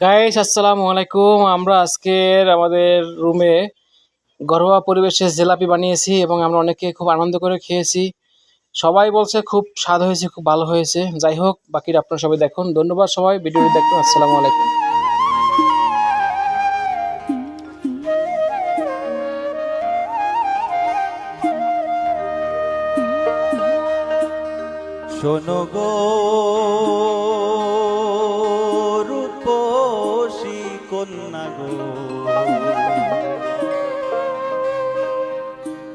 Guys আসসালামু আলাইকুম। আমরা আজকের আমাদের রুমে ঘরোয়া পরিবেশে জিলাপি বানিয়েছি এবং আমরা অনেকে খুব আনন্দ করে খেয়েছি। সবাই বলছে খুব স্বাদ হয়েছে, খুব ভালো হয়েছে। যাই হোক বাকিটা আপনারা সবাই দেখুন। ধন্যবাদ সবাই, ভিডিওটি দেখুন। আসসালামু আলাইকুম। শোনো গো। কন্যা গো।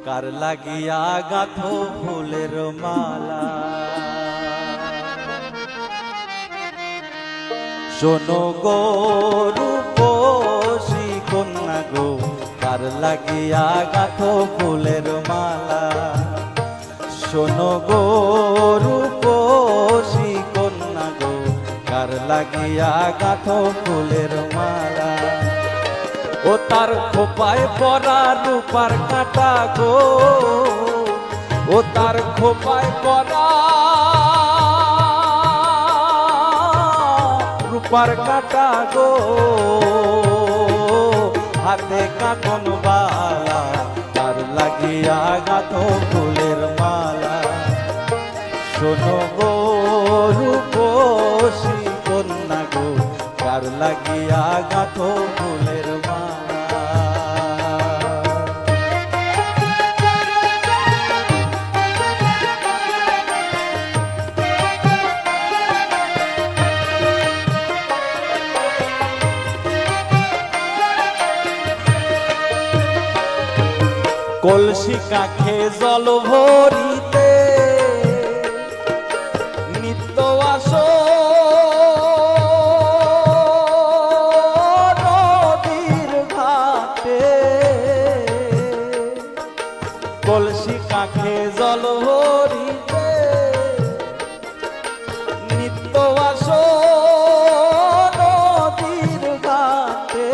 কার লাগিয়া গাথ ফুলের মালা? শোনো গো রূপসী কন্যা গো, কার লাগিয়া গাথ ফুলের মালা? শোনো গো লাগিয়া গাথ ফুলের মালা। ও তার খোপায় পরা রূপার কাটা গো। ও তার খোপায় পরা রূপার কাটা গো। হাতে কাটন বালা, তার লাগিয়া গাথ ফুলের মালা। শোনো গো কার লাগিয়া গাথ ফুলের কলসি কাখে জল ভরিতে কলসি কাখে জল ভরিতে নিত্য আস নদীর ঘাটে।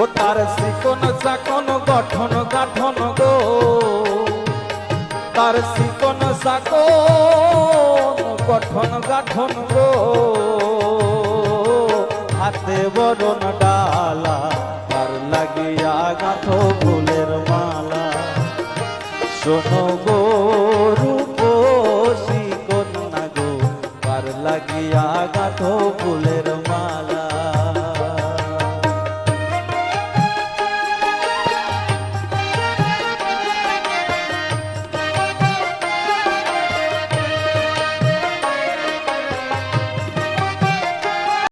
ও তার শিকন চাকন, গঠন গাঠন গো। তার শিকন চাকন, গঠন গাঠন গো। হাতে বরণ শোনো গো রূপসী কন্যা গো পার লাগিয়া গাঁথো ফুলের মালা।